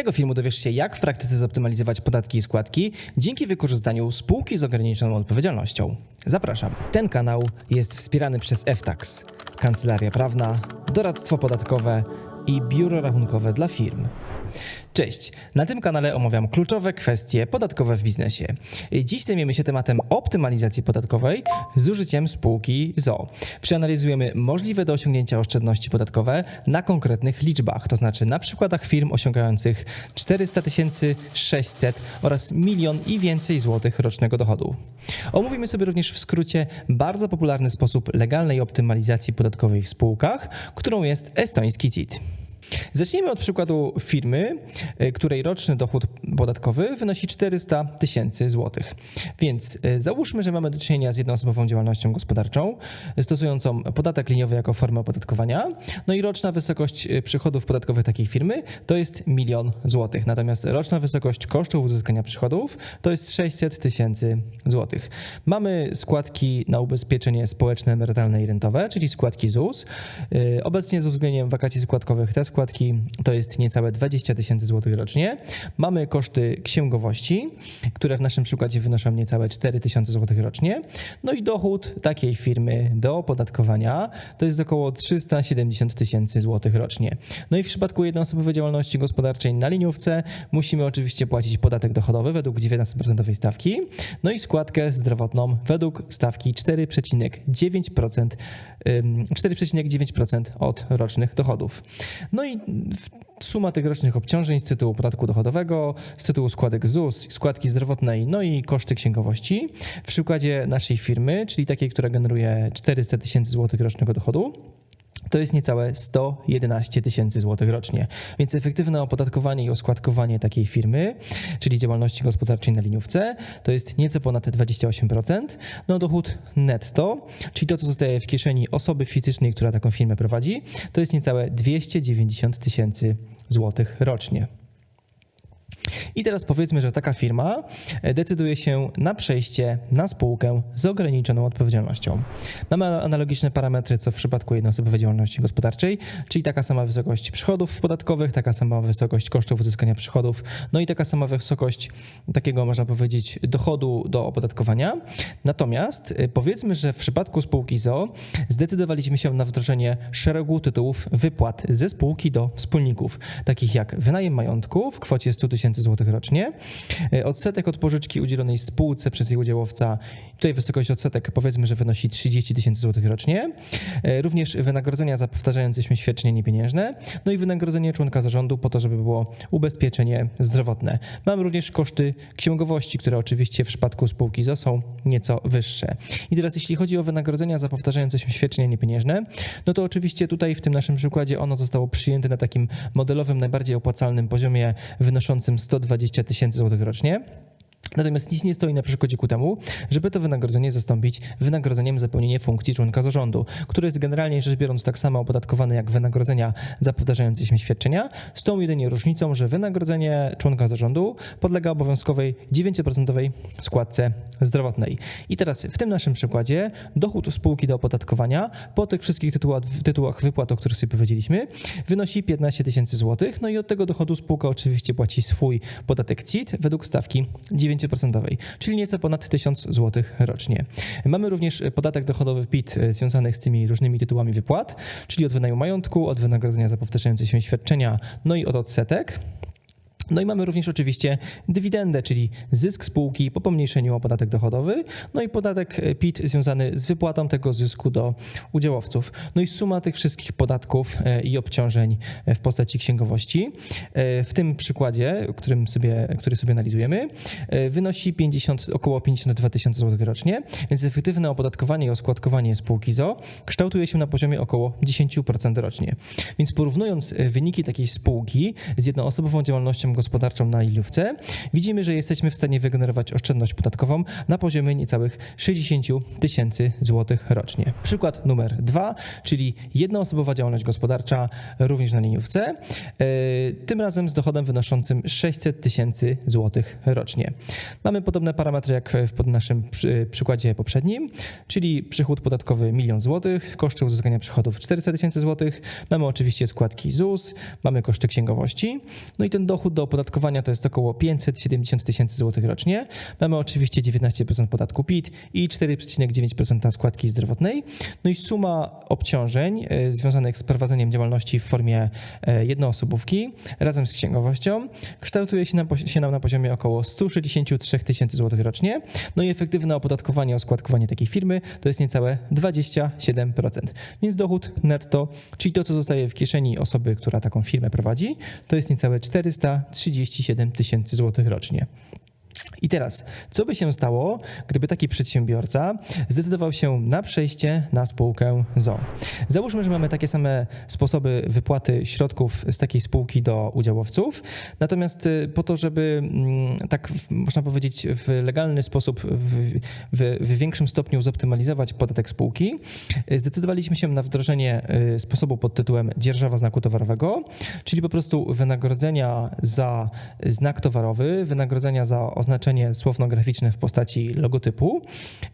tego filmu dowiesz się, jak w praktyce zoptymalizować podatki i składki dzięki wykorzystaniu spółki z ograniczoną odpowiedzialnością. Zapraszam. Ten kanał jest wspierany przez FTAX, kancelaria prawna, doradztwo podatkowe i biuro rachunkowe dla firm. Cześć, na tym kanale omawiam kluczowe kwestie podatkowe w biznesie. Dziś zajmiemy się tematem optymalizacji podatkowej z użyciem spółki ZO. Przeanalizujemy możliwe do osiągnięcia oszczędności podatkowe na konkretnych liczbach, to znaczy na przykładach firm osiągających 400 tysięcy, 600 oraz milion i więcej złotych rocznego dochodu. Omówimy sobie również w skrócie bardzo popularny sposób legalnej optymalizacji podatkowej w spółkach, którą jest estoński CIT. Zacznijmy od przykładu firmy, y, której roczny dochód podatkowy wynosi 400 tysięcy złotych. Więc y, załóżmy, że mamy do czynienia z jednoosobową działalnością gospodarczą, stosującą podatek liniowy jako formę opodatkowania. No i roczna wysokość y, przychodów podatkowych takiej firmy to jest milion złotych. Natomiast roczna wysokość kosztów uzyskania przychodów to jest 600 tysięcy złotych. Mamy składki na ubezpieczenie społeczne, emerytalne i rentowe, czyli składki ZUS. Obecnie z uwzględnieniem wakacji składkowych te składki to jest niecałe 20 tysięcy złotych rocznie. Mamy koszty księgowości, które w naszym przykładzie wynoszą niecałe 4 tysiące złotych rocznie. No i dochód takiej firmy do opodatkowania to jest około 370 tysięcy złotych rocznie. No i w przypadku jednoosobowej działalności gospodarczej na liniówce musimy oczywiście płacić podatek dochodowy według 19% stawki, no i składkę zdrowotną według stawki 4,9%, ym, 4,9% od rocznych dochodów. No i suma tych rocznych obciążeń z tytułu podatku dochodowego, z tytułu składek ZUS, składki zdrowotnej, no i koszty księgowości. W przykładzie naszej firmy, czyli takiej, która generuje 400 tysięcy złotych rocznego dochodu, to jest niecałe 111 tysięcy złotych rocznie. Więc efektywne opodatkowanie i oskładkowanie takiej firmy, czyli działalności gospodarczej na liniówce, to jest nieco ponad 28%. No dochód netto, czyli to, co zostaje w kieszeni osoby fizycznej, która taką firmę prowadzi, to jest niecałe 290 tysięcy złotych rocznie. I teraz powiedzmy, że taka firma e, decyduje się na przejście na spółkę z ograniczoną odpowiedzialnością. Mamy analogiczne parametry co w przypadku jednoosobowej działalności gospodarczej, czyli taka sama wysokość przychodów podatkowych, taka sama wysokość kosztów uzyskania przychodów, no i taka sama wysokość takiego, można powiedzieć, dochodu do opodatkowania. Natomiast e, powiedzmy, że w przypadku spółki ZO zdecydowaliśmy się na wdrożenie szeregu tytułów wypłat ze spółki do wspólników, takich jak wynajem majątku w kwocie 100 tysięcy złotych rocznie, e, odsetek od pożyczki udzielonej spółce przez jej udziałowca, tutaj wysokość odsetek powiedzmy, że wynosi 30 tysięcy złotych rocznie, e, również wynagrodzenia za powtarzające się świadczenie niepieniężne, no i wynagrodzenie członka zarządu po to, żeby było ubezpieczenie zdrowotne. Mamy również koszty księgowości, które oczywiście w przypadku spółki ZO są nieco wyższe. I teraz jeśli chodzi o wynagrodzenia za powtarzające się świadczenia niepieniężne, no to oczywiście tutaj w tym naszym przykładzie ono zostało przyjęte na takim modelowym, najbardziej opłacalnym poziomie wynoszącym 120 tysięcy złotych rocznie. Natomiast nic nie stoi na przeszkodzie ku temu, żeby to wynagrodzenie zastąpić wynagrodzeniem za pełnienie funkcji członka zarządu, który jest generalnie rzecz biorąc tak samo opodatkowane jak wynagrodzenia za powtarzające się świadczenia, z tą jedynie różnicą, że wynagrodzenie członka zarządu podlega obowiązkowej 9% składce zdrowotnej. I teraz w tym naszym przykładzie dochód spółki do opodatkowania po tych wszystkich tytułach, tytułach wypłat, o których sobie powiedzieliśmy, wynosi 15 tysięcy złotych. No i od tego dochodu spółka oczywiście płaci swój podatek CIT według stawki 9%, czyli nieco ponad 1000 zł rocznie. Mamy również podatek dochodowy PIT e, związany z tymi różnymi tytułami wypłat, czyli od wynajmu majątku, od wynagrodzenia za powtarzające się świadczenia, no i od odsetek. No i mamy również oczywiście dywidendę, czyli zysk spółki po pomniejszeniu o podatek dochodowy, no i podatek PIT związany z wypłatą tego zysku do udziałowców. No i suma tych wszystkich podatków e, i obciążeń w postaci księgowości e, w tym przykładzie, którym sobie, który sobie analizujemy, e, wynosi 50, około 52 tysiące złotych rocznie, więc efektywne opodatkowanie i oskładkowanie spółki ZO kształtuje się na poziomie około 10% rocznie. Więc porównując e, wyniki takiej spółki z jednoosobową działalnością gospodarczą na liniówce, widzimy, że jesteśmy w stanie wygenerować oszczędność podatkową na poziomie niecałych 60 tysięcy złotych rocznie. Przykład numer dwa, czyli jednoosobowa działalność gospodarcza również na liniówce, yy, tym razem z dochodem wynoszącym 600 tysięcy złotych rocznie. Mamy podobne parametry jak w naszym przy, przykładzie poprzednim, czyli przychód podatkowy 1 złotych, koszty uzyskania przychodów 400 tysięcy złotych, mamy oczywiście składki ZUS, mamy koszty księgowości, no i ten dochód do opodatkowania to jest około 570 tysięcy złotych rocznie. Mamy oczywiście 19% podatku PIT i 4,9% składki zdrowotnej. No i suma obciążeń e, związanych z prowadzeniem działalności w formie e, jednoosobówki razem z księgowością kształtuje się, na, posi- się nam na poziomie około 163 tysięcy złotych rocznie. No i efektywne opodatkowanie, oskładkowanie takiej firmy to jest niecałe 27%. Więc dochód netto, czyli to, co zostaje w kieszeni osoby, która taką firmę prowadzi, to jest niecałe 437 tysięcy złotych rocznie. I teraz, co by się stało, gdyby taki przedsiębiorca zdecydował się na przejście na spółkę ZO? Załóżmy, że mamy takie same sposoby wypłaty środków z takiej spółki do udziałowców, natomiast y, po to, żeby mm, tak można powiedzieć w legalny sposób, w, w, w większym stopniu zoptymalizować podatek spółki, y, zdecydowaliśmy się na wdrożenie y, sposobu pod tytułem dzierżawa znaku towarowego, czyli po prostu wynagrodzenia za znak towarowy, wynagrodzenia za oznaczenie słowno-graficzne w postaci logotypu,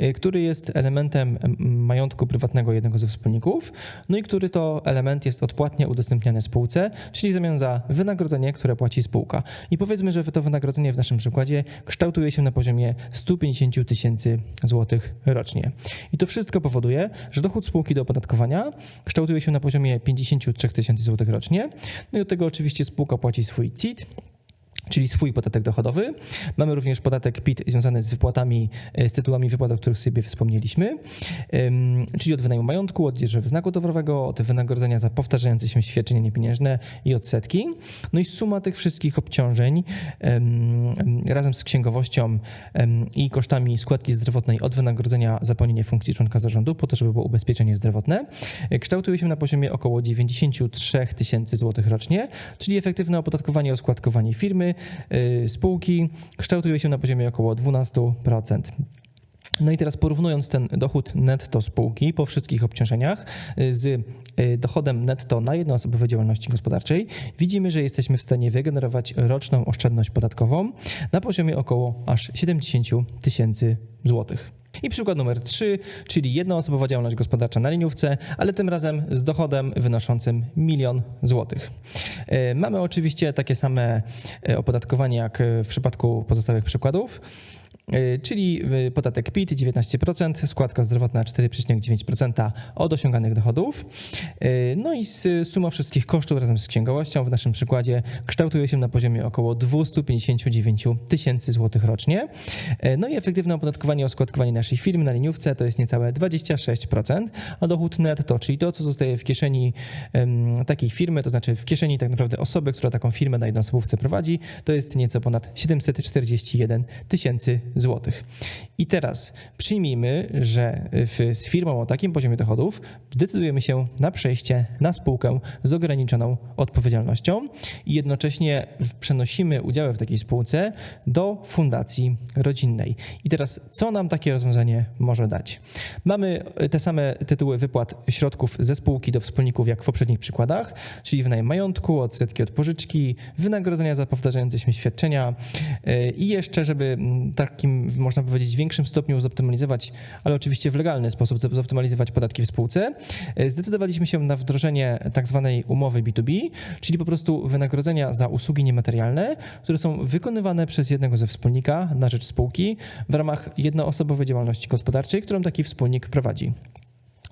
y, który jest elementem majątku prywatnego jednego ze wspólników, no i który to element jest odpłatnie udostępniany spółce, czyli w zamian za wynagrodzenie, które płaci spółka. I powiedzmy, że to wynagrodzenie w naszym przykładzie kształtuje się na poziomie 150 tysięcy złotych rocznie. I to wszystko powoduje, że dochód spółki do opodatkowania kształtuje się na poziomie 53 tysięcy złotych rocznie. No i do tego oczywiście spółka płaci swój CIT, czyli swój podatek dochodowy. Mamy również podatek PIT związany z wypłatami, e, z tytułami wypłat, o których sobie wspomnieliśmy, czyli od wynajmu majątku, od dzierżywy znaku towarowego, od wynagrodzenia za powtarzające się świadczenia niepieniężne i odsetki. No i suma tych wszystkich obciążeń razem z księgowością i kosztami składki zdrowotnej od wynagrodzenia za pełnienie funkcji członka zarządu, po to, żeby było ubezpieczenie zdrowotne, e, kształtuje się na poziomie około 93 tysięcy złotych rocznie, czyli efektywne opodatkowanie, oskładkowanie firmy, spółki kształtuje się na poziomie około 12%. No i teraz porównując ten dochód netto spółki po wszystkich obciążeniach y, z y, dochodem netto na jednoosobowej działalności gospodarczej, widzimy, że jesteśmy w stanie wygenerować roczną oszczędność podatkową na poziomie około aż 70 tysięcy złotych. I przykład numer 3, czyli jednoosobowa działalność gospodarcza na liniówce, ale tym razem z dochodem wynoszącym milion złotych. E, Mamy oczywiście takie same e, opodatkowanie jak e, w przypadku pozostałych przykładów. E, Czyli e, podatek PIT 19%, składka zdrowotna 4,9% od osiąganych dochodów. E, No i suma wszystkich kosztów razem z księgowością w naszym przykładzie kształtuje się na poziomie około 259 tysięcy złotych rocznie. No i efektywne opodatkowanie, oskładkowanie naszej firmy na liniówce to jest niecałe 26%, a dochód netto, czyli to, co zostaje w kieszeni takiej firmy, to znaczy w kieszeni tak naprawdę osoby, która taką firmę na jednoosobówce prowadzi, to jest nieco ponad 741 tysięcy złotych. I teraz przyjmijmy, że w, z firmą o takim poziomie dochodów zdecydujemy się na przejście na spółkę z ograniczoną odpowiedzialnością i jednocześnie przenosimy udziały w takiej spółce do fundacji rodzinnej. I teraz, co nam takie rozwiązanie może dać? Mamy te same tytuły wypłat środków ze spółki do wspólników, jak w poprzednich przykładach, czyli wynajem majątku, odsetki od pożyczki, wynagrodzenia za powtarzające się świadczenia yy, i jeszcze, żeby mm, takim, można powiedzieć, większym stopniu zoptymalizować, ale oczywiście w legalny sposób zop- zoptymalizować podatki w spółce, yy, zdecydowaliśmy się na wdrożenie tak zwanej umowy B2B, czyli po prostu wynagrodzenia za usługi niematerialne, które są wykonywane przez jednego ze wspólnika na rzecz spółki w ramach jednoosobowej działalności gospodarczej, którą taki wspólnik prowadzi.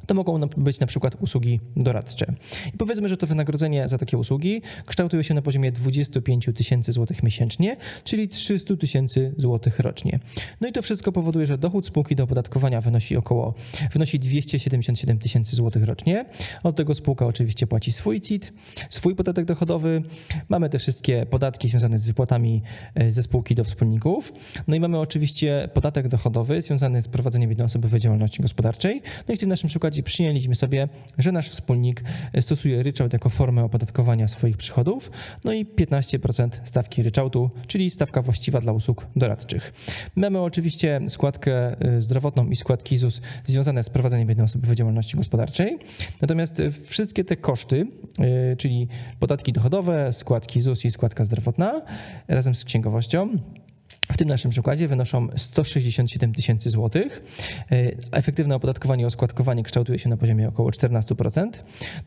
To mogą być na przykład usługi doradcze. I powiedzmy, że to wynagrodzenie za takie usługi kształtuje się na poziomie 25 tysięcy złotych miesięcznie, czyli 300 tysięcy złotych rocznie. No i to wszystko powoduje, że dochód spółki do opodatkowania wynosi około wynosi 277 tysięcy złotych rocznie. Od tego spółka oczywiście płaci swój CIT, swój podatek dochodowy. Mamy te wszystkie podatki związane z wypłatami e, ze spółki do wspólników. No i mamy oczywiście podatek dochodowy związany z prowadzeniem jednoosobowej działalności gospodarczej. No i w tym naszym przykładzie przyjęliśmy sobie, że nasz wspólnik e, stosuje ryczałt jako formę opodatkowania swoich przychodów, no i 15% stawki ryczałtu, czyli stawka właściwa dla usług doradczych. Mamy oczywiście składkę e, zdrowotną i składki ZUS związane z prowadzeniem jednoosobowej działalności gospodarczej. Natomiast e, wszystkie te koszty, czyli podatki dochodowe, składki ZUS i składka zdrowotna razem z księgowością, w tym naszym przykładzie wynoszą 167 tysięcy złotych. E, Efektywne opodatkowanie, oskładkowanie kształtuje się na poziomie około 14%.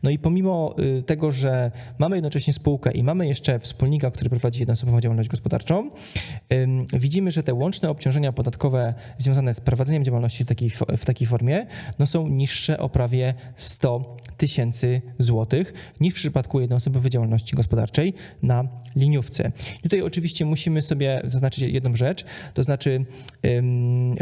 No i pomimo y, tego, że mamy jednocześnie spółkę i mamy jeszcze wspólnika, który prowadzi jednoosobową działalność gospodarczą, widzimy, że te łączne obciążenia podatkowe związane z prowadzeniem działalności w takiej, w takiej formie no są niższe o prawie 100 tysięcy złotych niż w przypadku jednoosobowej działalności gospodarczej na liniówce. I Tutaj oczywiście musimy sobie zaznaczyć jedną rzecz, to znaczy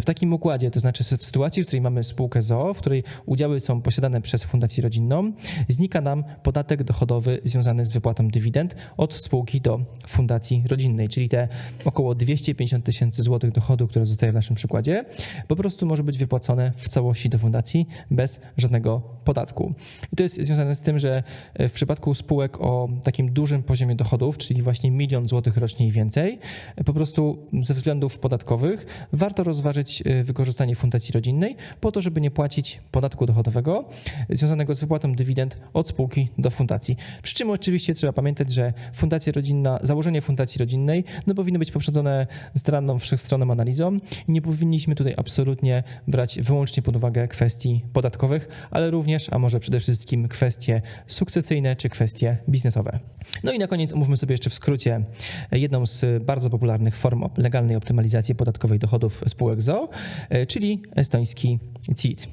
w takim układzie, to znaczy w sytuacji, w której mamy spółkę ZOO, w której udziały są posiadane przez fundację rodzinną, znika nam podatek dochodowy związany z wypłatą dywidend od spółki do fundacji rodzinnej, czyli te około 250 tysięcy złotych dochodu, które zostaje w naszym przykładzie, po prostu może być wypłacone w całości do fundacji bez żadnego podatku. I to jest związane z tym, że w przypadku spółek o takim dużym poziomie dochodów, czyli właśnie milion złotych rocznie i więcej, po prostu ze względów podatkowych warto rozważyć e, wykorzystanie fundacji rodzinnej po to, żeby nie płacić podatku dochodowego związanego z wypłatą dywidend od spółki do fundacji. Przy czym oczywiście trzeba pamiętać, że fundacja rodzinna, założenie fundacji rodzinnej no, powinno być poprzedzone staranną, wszechstronną analizą i nie powinniśmy tutaj absolutnie brać wyłącznie pod uwagę kwestii podatkowych, ale również, a może przede wszystkim kwestie sukcesyjne czy kwestie biznesowe. No i na koniec omówmy sobie jeszcze w skrócie jedną z bardzo popularnych form legalnej optymalizacji podatkowej dochodów spółek ZO, e, czyli estoński CIT.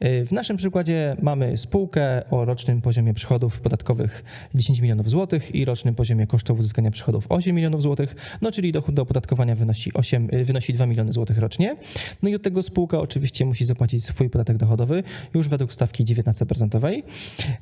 E, W naszym przykładzie mamy spółkę o rocznym poziomie przychodów podatkowych 10 milionów złotych i rocznym poziomie kosztów uzyskania przychodów 8 milionów złotych, no czyli dochód do opodatkowania wynosi, 8, e, wynosi 2 miliony złotych rocznie. No i od tego spółka oczywiście musi zapłacić swój podatek dochodowy już według stawki 19%,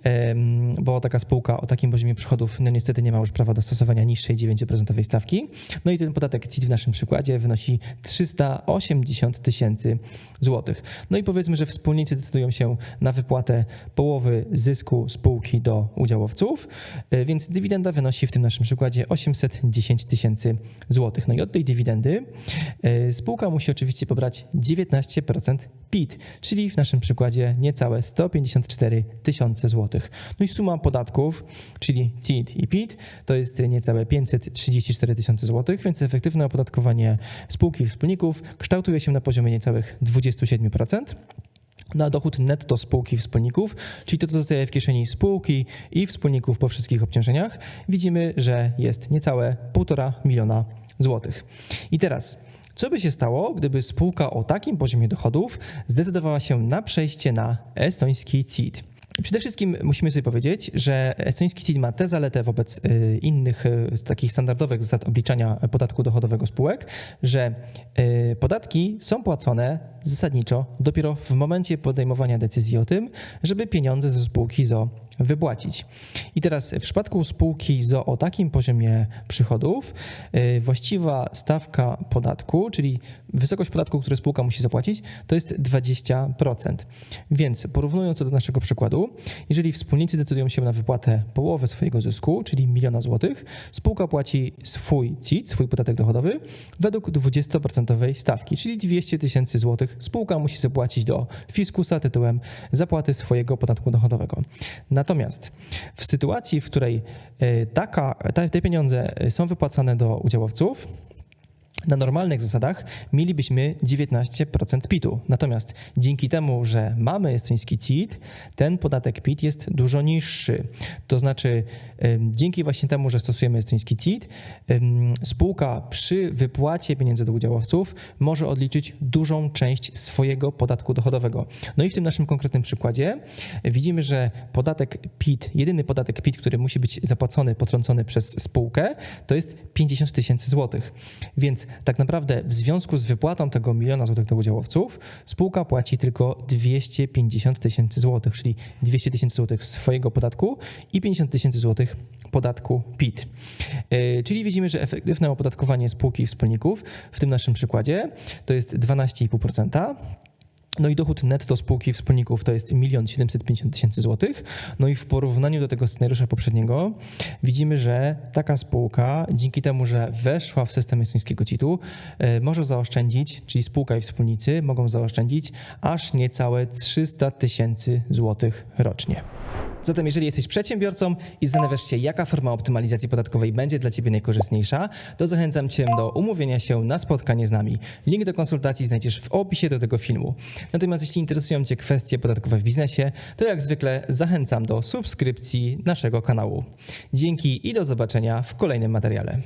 em, bo taka spółka o takim poziomie przychodów no niestety nie ma już prawa do stosowania niższej 9% stawki. No i ten podatek CIT w naszym przykładzie wynosi 380 tysięcy złotych. No i powiedzmy, że wspólnicy decydują się na wypłatę połowy zysku spółki do udziałowców, e, więc dywidenda wynosi w tym naszym przykładzie 810 tysięcy złotych. No i od tej dywidendy e, spółka musi oczywiście pobrać 19% PIT, czyli w naszym przykładzie niecałe 154 tysiące złotych. No i suma podatków, czyli CIT i PIT, to jest niecałe 534 tysiące złotych, więc efektywne opodatkowanie spółki i wspólników kształtuje się na poziomie niecałych 27% na dochód netto spółki wspólników, czyli to, co zostaje w kieszeni spółki i wspólników po wszystkich obciążeniach, widzimy, że jest niecałe 1,5 miliona złotych. I teraz, co by się stało, gdyby spółka o takim poziomie dochodów zdecydowała się na przejście na estoński CIT? Przede wszystkim musimy sobie powiedzieć, że estoński CIT ma tę zaletę wobec y, innych y, takich standardowych zasad obliczania podatku dochodowego spółek, że y, podatki są płacone zasadniczo dopiero w momencie podejmowania decyzji o tym, żeby pieniądze ze spółki ZO wypłacić. I teraz w przypadku spółki ZO o takim poziomie przychodów, y, właściwa stawka podatku, czyli wysokość podatku, który spółka musi zapłacić, to jest 20%. Więc porównując to do naszego przykładu, jeżeli wspólnicy decydują się na wypłatę połowy swojego zysku, czyli miliona złotych, spółka płaci swój CIT, swój podatek dochodowy, według 20% stawki, czyli 200 tysięcy złotych spółka musi zapłacić do fiskusa tytułem zapłaty swojego podatku dochodowego. Natomiast w sytuacji, w której e, taka, te pieniądze są wypłacane do udziałowców, na normalnych zasadach mielibyśmy 19% PIT-u. Natomiast dzięki temu, że mamy estoński CIT, ten podatek PIT jest dużo niższy. To znaczy, dzięki właśnie temu, że stosujemy estoński CIT, spółka przy wypłacie pieniędzy do udziałowców może odliczyć dużą część swojego podatku dochodowego. No i w tym naszym konkretnym przykładzie widzimy, że podatek PIT, jedyny podatek PIT, który musi być zapłacony, potrącony przez spółkę, to jest 50 tysięcy złotych. Więc tak naprawdę w związku z wypłatą tego miliona złotych do udziałowców, spółka płaci tylko 250 tysięcy złotych, czyli 200 tysięcy złotych swojego podatku i 50 tysięcy złotych podatku PIT. Yy, Czyli widzimy, że efektywne opodatkowanie spółki wspólników w tym naszym przykładzie to jest 12,5%. No i dochód netto spółki wspólników to jest 1 750 tysięcy złotych. No i w porównaniu do tego scenariusza poprzedniego widzimy, że taka spółka dzięki temu, że weszła w system estońskiego CIT-u e, może zaoszczędzić, czyli spółka i wspólnicy mogą zaoszczędzić aż niecałe 300 tysięcy złotych rocznie. Zatem jeżeli jesteś przedsiębiorcą i zastanawiasz się, jaka forma optymalizacji podatkowej będzie dla Ciebie najkorzystniejsza, to zachęcam Cię do umówienia się na spotkanie z nami. Link do konsultacji znajdziesz w opisie do tego filmu. Natomiast jeśli interesują Cię kwestie podatkowe w biznesie, to jak zwykle zachęcam do subskrypcji naszego kanału. Dzięki i do zobaczenia w kolejnym materiale.